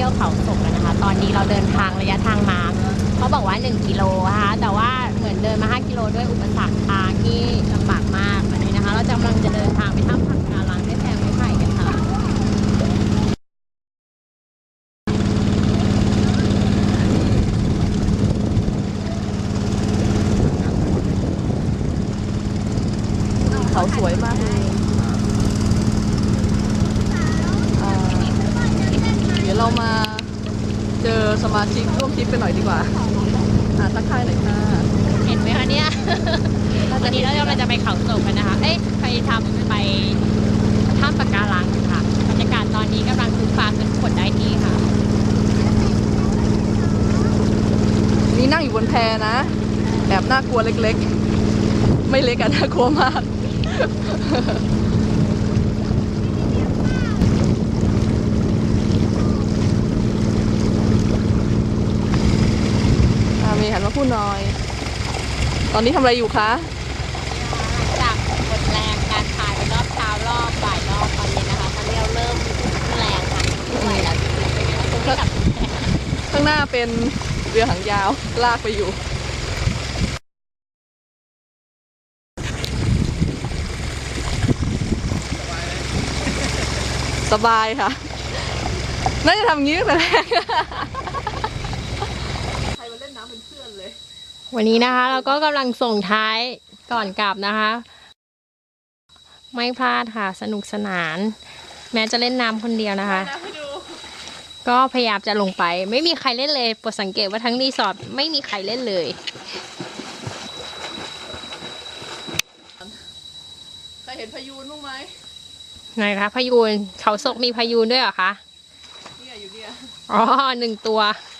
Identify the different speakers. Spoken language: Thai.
Speaker 1: ที่ยวเขาศกนะคะ ตอนนี้เราเดินทางระยะทางมาเขาบอกว่า 1 กิโลนะคะแต่ว่าเหมือนเดินมา 5 กิโลด้วยอุปสรรคทางที่ลำบากมากแบบนี้นะคะ เราจะกำลังจะเดินทางไปถ้ำผักกาลังได้แทงไม่ไผ่กันค่ะ
Speaker 2: เขาสวยมากเลย อสมาชิกร่วมทริปกันหน่อยดีกว่าอ่าทักทายหน่อยค่ะ
Speaker 1: เห็นไหมคะเนี่ยวันนี้เรากำลังจะไปเขาศกกันนะคะ เอ้ยไปทำไปถ้ำปะการังค่ะบรรยากาศตอนนี้กำลังคึกฟ้าขึ้นขนได้ที่ค่ะ
Speaker 2: นี่นั่งอยู่บนแพนะแอบน่ากลัวเล็กๆ ไม่เล็กอะน่ากลัวมาก มีหันมาพูดหน่อย ตอนนี้ทำอะไรอยู่คะ
Speaker 1: จากหมดแรงการพายไปรอบเช้ารอบบ่ายรอบตอนเย็นนะคะตอนนี้เราเริ่มแรงค่ะไม่ไหวแล้วจริงๆเป็นไงคงไม่กลับ
Speaker 2: ข้างหน้าเป็นเรือหางยาวลากไปอยู่สบายค่ะ น่าจะทำอย่างนี้ตั้งแต่แรก ใครมาเล่นน้ำเป็นเพื่อนเลย
Speaker 1: วันนี้นะคะ เราก็กำลังส่งท้ายก่อนกลับนะคะ ไม่พลาดค่ะ สนุกสนาน แม้จะเล่นน้ำคนเดียวนะคะ ก็พยายามจะลงไป ไม่มีใครเล่นเลยโปรดสังเกตว่าทั้งรีสอร์ทไม่มีใครเล่นเลย
Speaker 2: เคยเห็นพายูนบ้างไหม
Speaker 1: ไหนคะพายูนเขาศกมีพายูนด้วยเหรอคะ
Speaker 2: เนี่ยอยู่เนี่ย
Speaker 1: อ๋อหนึ่งตัวเ